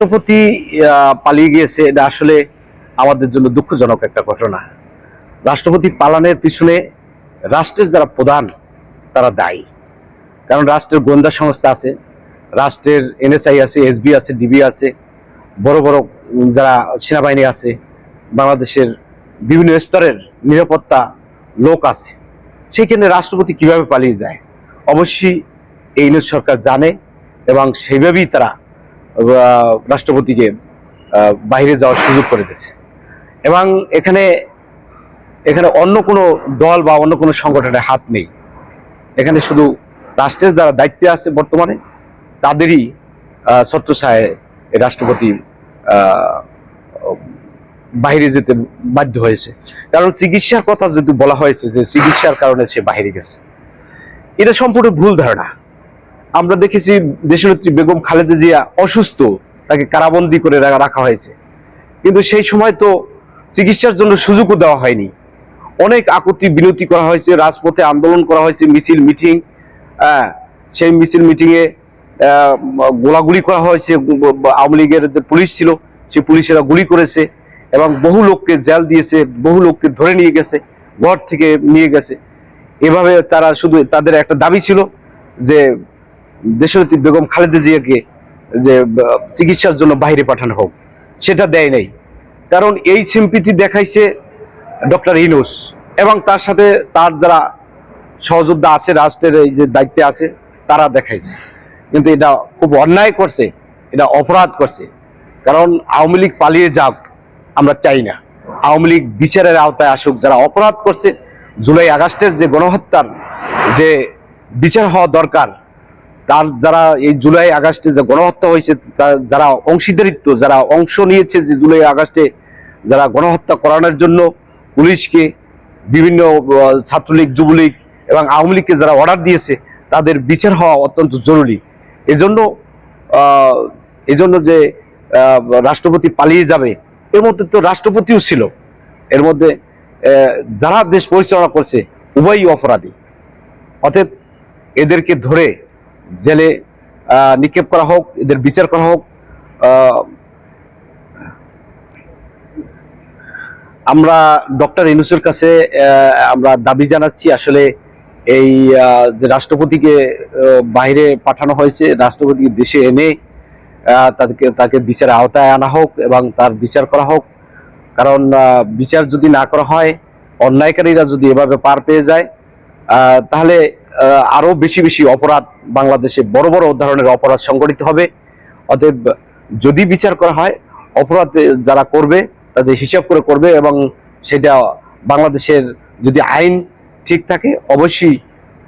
রাষ্ট্রপতি পালিয়ে গিয়েছে, এটা আসলে আমাদের জন্য দুঃখজনক একটা ঘটনা। রাষ্ট্রপতি পালানোর পিছনে রাষ্ট্রের যারা প্রধান, তারা দায়ী। কারণ রাষ্ট্রের গোয়েন্দা সংস্থা আছে, রাষ্ট্রের এনএসআই আছে, এসবি আছে, ডিবি আছে, বড় বড় যারা সেনাবাহিনী আছে, বাংলাদেশের বিভিন্ন স্তরের নিরাপত্তা লোক আছে। সেখানে রাষ্ট্রপতি কীভাবে পালিয়ে যায়? অবশ্যই এই সরকার জানে এবং সেইভাবেই তারা রাষ্ট্রপতিকে বাইরে যাওয়ার সুযোগ করে দিয়েছে। এবং এখানে এখানে অন্য কোনো দল বা অন্য কোনো সংগঠনের হাত নেই। এখানে শুধু রাষ্ট্রের যারা দায়িত্বে আছে বর্তমানে তাদেরই আহ, ছত্রছায়ায় রাষ্ট্রপতি বাইরে যেতে বাধ্য হয়েছে। কারণ চিকিৎসার কথা যেহেতু বলা হয়েছে যে চিকিৎসার কারণে সে বাইরে গেছে। এটা সম্পূর্ণ ভুল ধারণা। আমরা দেখেছি দেশনেত্রী বেগম খালেদা জিয়া অসুস্থ, তাকে কারাবন্দি করে রাখা হয়েছে। কিন্তু সেই সময় তো চিকিৎসার জন্য সুযোগও দেওয়া হয়নি। অনেক আকুতি বিনতি করা হয়েছে, রাজপথে আন্দোলন করা হয়েছে, মিছিল মিটিং সেই মিছিল মিটিংয়ে গোলাগুলি করা হয়েছে, আওয়ামী লীগের যে পুলিশ ছিল, সেই পুলিশেরা গুলি করেছে এবং বহু লোককে জেল দিয়েছে, বহু লোককে ধরে নিয়ে গেছে, ঘর থেকে নিয়ে গেছে। এভাবে তারা শুধু তাদের একটা দাবি ছিল যে দেশনেত্রী বেগম খালেদা জিয়াকে যে চিকিৎসার জন্য বাইরে পাঠানো হোক, সেটা দেয় নাই। কারণ এই সিম্পিতি দেখাইছে ডক্টর ইনুস এবং তার সাথে তার যারা সহযোদ্ধা আছে, রাষ্ট্রের এই যে দায়িত্বে আছে, তারা দেখাইছে। কিন্তু এটা খুব অন্যায় করছে, এটা অপরাধ করছে। কারণ আওয়ামী লীগ পালিয়ে যাক, আমরা চাই না। আওয়ামী লীগ বিচারের আওতায় আসুক, যারা অপরাধ করছে, জুলাই আগস্টের যে গণহত্যার যে বিচার হওয়া দরকার তার যারা এই জুলাই আগস্টে যে গণহত্যা হয়েছে যারা অংশীদারিত্ব, যারা অংশ নিয়েছে যে জুলাই আগস্টে যারা গণহত্যা করানোর জন্য পুলিশকে বিভিন্ন ছাত্রলীগ, যুবলীগ এবং আওয়ামী লীগকে যারা অর্ডার দিয়েছে, তাদের বিচার হওয়া অত্যন্ত জরুরি। এজন্য এজন্য যে রাষ্ট্রপতি পালিয়ে যাবে, এর মধ্যে তো রাষ্ট্রপতিও ছিল। এর মধ্যে যারা দেশ পরিচালনা করছে, উভয়ই অপরাধী। অতএব এদেরকে ধরে জেলে নিক্ষেপ করা হোক, এদের বিচার করা হোক আমরা ডক্টর ইনুসের কাছে আমরা দাবি জানাচ্ছি, আসলে এই রাষ্ট্রপতিকে বাইরে পাঠানো হয়েছে রাষ্ট্রপতিকে দেশে এনে তাদেরকে, তাকে বিচারের আওতায় আনা হোক এবং তার বিচার করা হোক। কারণ বিচার যদি না করা হয়, অন্যায়কারীরা যদি এভাবে পার পেয়ে যায় তাহলে আহ, আরও বেশি বেশি অপরাধ বাংলাদেশে বড় বড় ধরনের অপরাধ সংগঠিত হবে। অতএব যদি বিচার করা হয় অপরাধ যারা করবে তাদের হিসাব করে করবে এবং সেটা বাংলাদেশের যদি আইন ঠিক থাকে অবশ্যই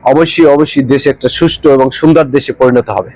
অবশ্যই অবশ্যই দেশ একটা সুষ্ঠু এবং সুন্দর দেশে পরিণত হবে।